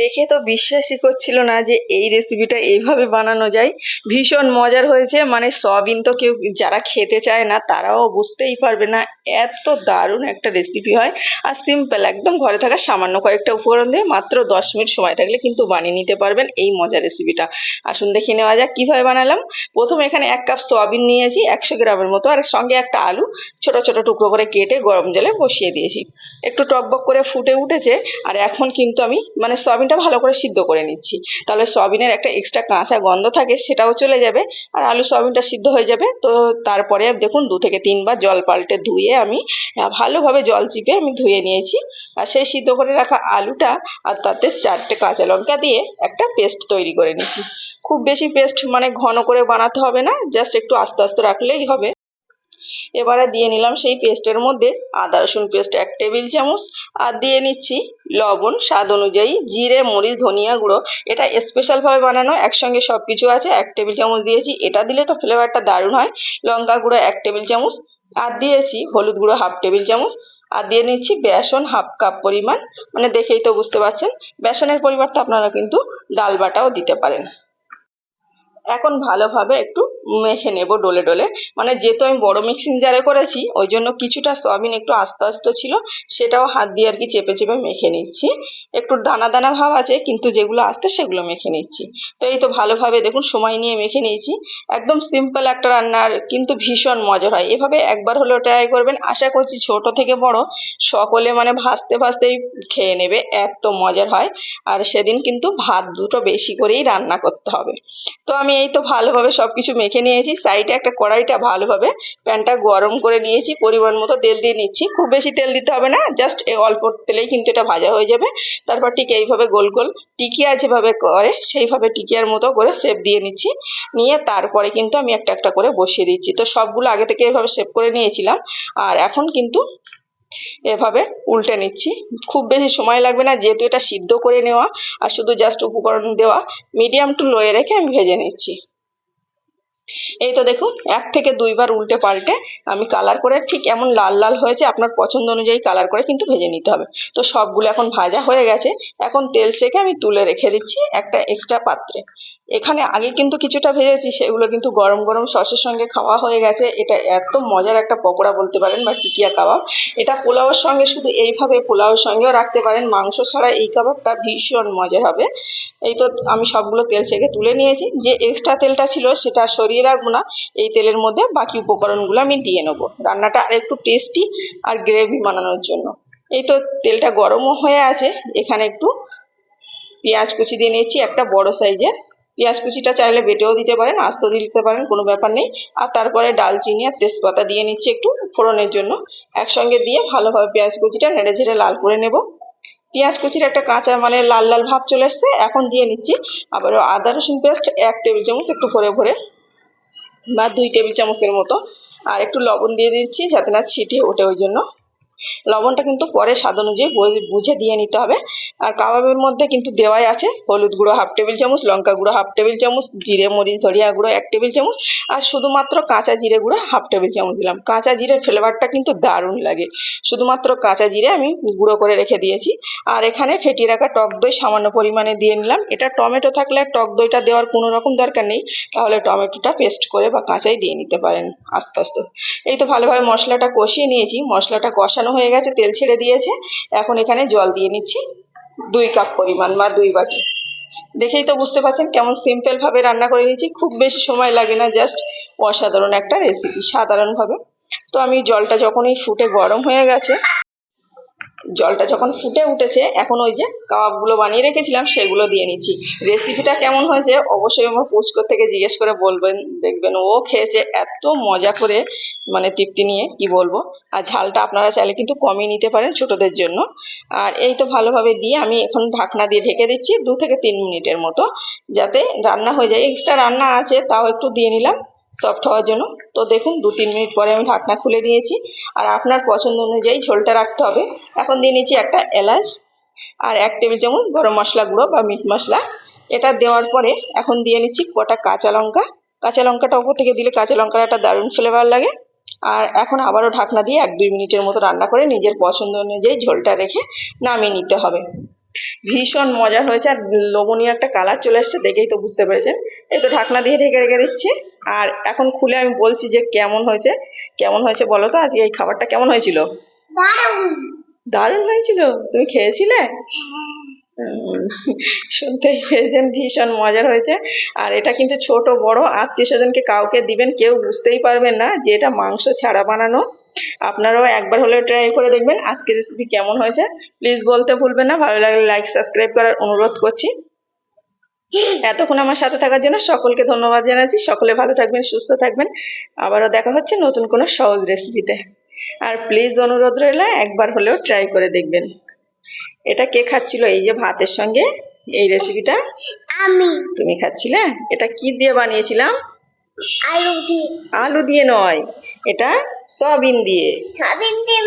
দেখে তো বিশ্বাসই করছিল না যে এই রেসিপিটা এইভাবে বানানো যায়। ভীষণ মজার হয়েছে মানে সয়াবিন তো কেউ যারা খেতে চায় না, তারাও বুঝতেই পারবে না এত দারুণ একটা রেসিপি হয়। আর সিম্পল একদম ঘরে থাকা সামান্য কয়েকটা উপকরণ দিয়ে মাত্র দশ মিনিট সময় থাকলে কিন্তু বানিয়ে নিতে পারবেন এই মজার রেসিপিটা আসুন দেখে নেওয়া যাক, কীভাবে বানালাম? প্রথমে এখানে এক কাপ সয়াবিন নিয়েছি, একশো গ্রামের মতো, আর সঙ্গে একটা আলু ছোট ছোট টুকরো করে কেটে গরম জলে বসিয়ে দিয়েছি। একটু টকবক করে ফুটে উঠেছে, আর এখন কিন্তু আমি মানে সয়াবিনটা ভালো করে সিদ্ধ করে নিচ্ছি। তাহলে সয়াবিনের একটা এক্সট্রা কাঁচা গন্ধ থাকে সেটাও চলে যাবে আর আলু সয়াবিনটা সিদ্ধ হয়ে যাবে। তো তারপরে দেখুন দু থেকে তিনবার জল পাল্টে ধুয়ে আমি ভালোভাবে জল চিপে আমি ধুয়ে নিয়েছি। আর সেই সিদ্ধ করে রাখা আলুটা আর তাতে চারটে কাঁচা লঙ্কা দিয়ে একটা পেস্ট তৈরি করে নিচ্ছি। খুব বেশি পেস্ট মানে ঘন করে বানাতে হবে না, জাস্ট একটু আস্তে আস্তে রাখলেই হবে। এবারে দিয়ে নিলাম সেই পেস্টের মধ্যে আদা, রসুন পেস্ট এক টেবিল চামচ আর দিয়ে নিচ্ছি লবণ, স্বাদ অনুযায়ী জিরে, মরিচ, ধনিয়া গুঁড়ো। এটা স্পেশালভাবে বানানো, একসঙ্গে সব কিছু আছে, এক টেবিল চামচ দিয়েছি। এটা দিলে তো ফ্লেভারটা দারুণ হয়। লঙ্কা গুঁড়ো এক টেবিল চামচ আর দিয়েছি হলুদ গুঁড়ো হাফ টেবিল চামচ আর দিয়ে নিচ্ছি বেসন হাফ কাপ পরিমাণ। মানে দেখেই তো বুঝতে পারছেন, বেসনের পরিবর্তে আপনারা কিন্তু ডাল বাটাও দিতে পারেন। এখন ভালোভাবে একটু মেখে নেব ডলে ডলে। মানে যেহেতু আমি বড় মিক্সিং জারে করেছি ওই জন্য কিছুটা সয়াবিন একটু আস্তে আস্তে ছিল, সেটাও হাত দিয়ে আর কি চেপে চেপে মেখে নিচ্ছি। একটু দানা দানা ভাব আছে, কিন্তু যেগুলো আসতে সেগুলো মেখে নিচ্ছি। তো এই তো ভালোভাবে দেখুন সময় নিয়ে মেখে নিয়েছি। একদম সিম্পল একটা রান্নার কিন্তু ভীষণ মজার হয়। এভাবে একবার হলেও ট্রাই করবেন। আশা করছি ছোট থেকে বড় সকলে মানে ভাসতে ভাসতেই খেয়ে নেবে, এত মজার হয়। আর সেদিন কিন্তু ভাত দুটো বেশি করেই রান্না করতে হবে। তো আমি এই তো ভালোভাবে সব কিছু মেখে নিয়েছি, সাইডে একটা কড়াইটা ভালোভাবে প্যানটা গরম করে নিয়েছি, পরিমাণ মতো তেল দিয়ে নিচ্ছি। খুব বেশি তেল দিতে হবে না জাস্ট অল্প তেলেই কিন্তু এটা ভাজা হয়ে যাবে। তারপর ঠিক এইভাবে গোল গোল টিকিয়া যেভাবে করে, সেইভাবে টিকিয়ার মতো করে শেপ দিয়ে নিচ্ছি। নিয়ে তারপরে কিন্তু আমি একটা একটা করে বসিয়ে দিচ্ছি। তো সবগুলো আগে থেকে এভাবে শেপ করে নিয়েছিলাম। আর এখন কিন্তু এভাবে উল্টে নিচ্ছি। খুব বেশি সময় লাগবে না, যেহেতু এটা সিদ্ধ করে নেওয়া আর শুধু জাস্ট উপকরণ দেওয়া মিডিয়াম টু লোয়ে রেখে আমি ভেজে নিচ্ছি। এই তো দেখুন, এক থেকে দুইবার উল্টে পাল্টে আমি কালার করে ঠিক এমন লাল লাল হয়েছে, আপনার পছন্দ অনুযায়ী কালার করে কিন্তু ভেজে নিতে হবে। তো সবগুলো এখন ভাজা হয়ে গেছে, এখন তেল সেকে আমি তুলে রেখে দিচ্ছি একটা এক্সট্রা পাত্রে। এখানে আগে কিন্তু কিছুটা ভেজেছি, সেগুলো কিন্তু গরম গরম সসের সঙ্গে খাওয়া হয়ে গেছে। এটা এত মজার একটা পকোড়া বলতে পারেন বা টিকিয়া কাবাব। এটা পোলাওয়ের সঙ্গে শুধু এইভাবে পোলাওয়ের সঙ্গেও রাখতে পারেন। মাংস ছাড়া এই কাবাবটা ভীষণ মজার হবে। এই তো আমি সবগুলো তেল সেকে তুলে নিয়েছি। যে এক্সট্রা তেলটা ছিল সেটা সরিয়ে রাখব না। এই তেলের মধ্যে বাকি উপকরণগুলো আমি দিয়ে নেব। রান্নাটা আর একটু টেস্টি আর গ্রেভি বানানোর জন্য। এই তো তেলটা গরমও হয়ে আছে। এখানে একটু পেঁয়াজ কুচি দিয়ে নিয়েছি, একটা বড় সাইজের পেঁয়াজ কুচিটা চাইলে বেটেও দিতে পারেন, আস্ত দিতে পারেন, কোনো ব্যাপার নেই। আর তারপরে ডালচিনি আর তেজপাতা দিয়ে নিচ্ছি একটু ফোড়নের জন্য। একসঙ্গে দিয়ে ভালোভাবে পেঁয়াজ কুচিটা নেড়ে ঝেড়ে লাল করে নেব। পেঁয়াজ কুচির একটা কাঁচা মানে লাল লাল ভাব চলে এসছে, এখন দিয়ে নিচ্ছি। আবার আদা, রসুন পেস্ট এক টেবিল চামচ একটু ভরে ভরে, বা দুই টেবিল চামচের মতো। আর একটু লবণ দিয়ে দিচ্ছি যাতে না ছিটিয়ে ওঠে ওই জন্য। লবণটা কিন্তু পরে স্বাদ অনুযায়ী বুঝে দিয়ে নিতে হবে। আর কাবাবের মধ্যে কিন্তু দেওয়াই আছে হলুদ গুঁড়ো হাফ টেবিল চামচ, লঙ্কা গুঁড়ো হাফ টেবিল চামচ, জিরে, মরিচ ধরিয়া গুঁড়ো এক টেবিল চামচ, আর শুধুমাত্র কাঁচা জিরে গুঁড়ো হাফ টেবিল চামচ দিলাম। কাঁচা জিরের ফ্লেভারটা কিন্তু দারুণ লাগে। শুধুমাত্র কাঁচা জিরে আমি গুঁড়ো করে রেখে দিয়েছি। আর এখানে ফেটিয়ে রাখা টক দই সামান্য পরিমাণে দিয়ে নিলাম। এটা টমেটো থাকলে টক দইটা দেওয়ার কোনো রকম দরকার নেই। তাহলে টমেটোটা পেস্ট করে বা কাঁচাই দিয়ে নিতে পারেন আস্তে আস্তে। এই তো ভালোভাবে মশলাটা কষিয়ে নিয়েছি। মশলাটা কষানো হয়ে গেছে, তেল ছেড়ে দিয়েছে। এখন এখানে জল দিয়ে নিচ্ছি দুই কাপ পরিমাণ বা দুই বাটি। দেখেই তো বুঝতে পারছেন কেমন সিম্পল ভাবে রান্না করে নিয়েছি। খুব বেশি সময় লাগে না জাস্ট অসাধারণ একটা রেসিপি সাধারণভাবে। তো আমি জলটা যখনই ফুটে গরম হয়ে গেছে জলটা যখন ফুটে উঠেছে, এখন ওই যে কাবাবগুলো বানিয়ে রেখেছিলাম, সেগুলো দিয়ে নিচ্ছি। রেসিপিটা কেমন হয়েছে অবশ্যই আমার পুষ্কর থেকে জিজ্ঞেস করে বলবেন, দেখবেন ও খেয়েছে এত মজা করে মানে তৃপ্তি নিয়ে, কি বলব? আর ঝালটা আপনারা চাইলে কিন্তু কমিয়ে নিতে পারেন ছোটদের জন্য। আর এই তো ভালোভাবে দিয়ে আমি এখন ঢাকনা দিয়ে ঢেকে দিচ্ছি দু থেকে তিন মিনিটের মতো, যাতে রান্না হয়ে যায়। এক্সট্রা রান্না আছে, তাও একটু দিয়ে নিলাম। সফট হওয়ার জন্য। তো দেখুন, দু তিন মিনিট পরে আমি ঢাকনা খুলে নিয়েছি। আর আপনার পছন্দ অনুযায়ী ঝোলটা রাখতে হবে। এখন দিয়ে নিয়েছি একটা এলাচ আর এক টেবিল চামচ গরম মশলা গুঁড়ো বা মিট মশলা। এটা দেওয়ার পরে এখন দিয়ে নিচ্ছি কটা কাঁচা লঙ্কা। কাঁচা লঙ্কাটা ওপর থেকে দিলে কাঁচা লঙ্কার একটা দারুণ ফ্লেভার লাগে। আর এখন আবারও ঢাকনা দিয়ে এক দুই মিনিটের মতো রান্না করে নিজের পছন্দ অনুযায়ী ঝোলটা রেখে নামিয়ে নিতে হবে। ভীষণ মজা হয়েছে আর লোভনীয় একটা কালার চলে এসছে, দেখেই তো বুঝতে পেরেছেন। এই তো ঢাকনা দিয়ে ঢেকে রেখে দিচ্ছি। আর এখন খুলে আমি বলছি যে কেমন হয়েছে? কেমন হয়েছে বলো তো? আজকে এই খাবারটা কেমন হয়েছিল? দারুণ। দারুণ হয়েছিল? তুমি খেয়েছিলে? উম, শুনতেই পেয়েছেন ভীষণ মজার হয়েছে। আর এটা কিন্তু ছোট বড় আত্মীয় স্বজনকে কাউকে দিবেন কেউ বুঝতেই পারবেন না যে এটা মাংস ছাড়া বানানো। আপনারাও একবার হলেও ট্রাই করে দেখবেন আজকের রেসিপি কেমন হয়েছে। প্লিজ বলতে ভুলবেন না। ভালো লাগলে লাইক সাবস্ক্রাইব করার অনুরোধ করছি। এতক্ষণ আমার সাথে থাকার জন্য সকলকে ধন্যবাদ জানাচ্ছি। সকলে ভালো থাকবেন সুস্থ থাকবেন। আবারও দেখা হচ্ছে নতুন কোনো সহজ রেসিপিতে আর প্লিজ অনুরোধ রইল একবার হলেও ট্রাই করে দেখবেন। এটা কে খাচ্ছিল? এই যে ভাতের সঙ্গে এই রেসিপিটা আমি। তুমি খাচ্ছিলে? এটা কি দিয়ে বানিয়েছিলাম? আলু দিয়ে। আলু দিয়ে নয় এটা সয়াবিন দিয়ে। সয়াবিন দিয়ে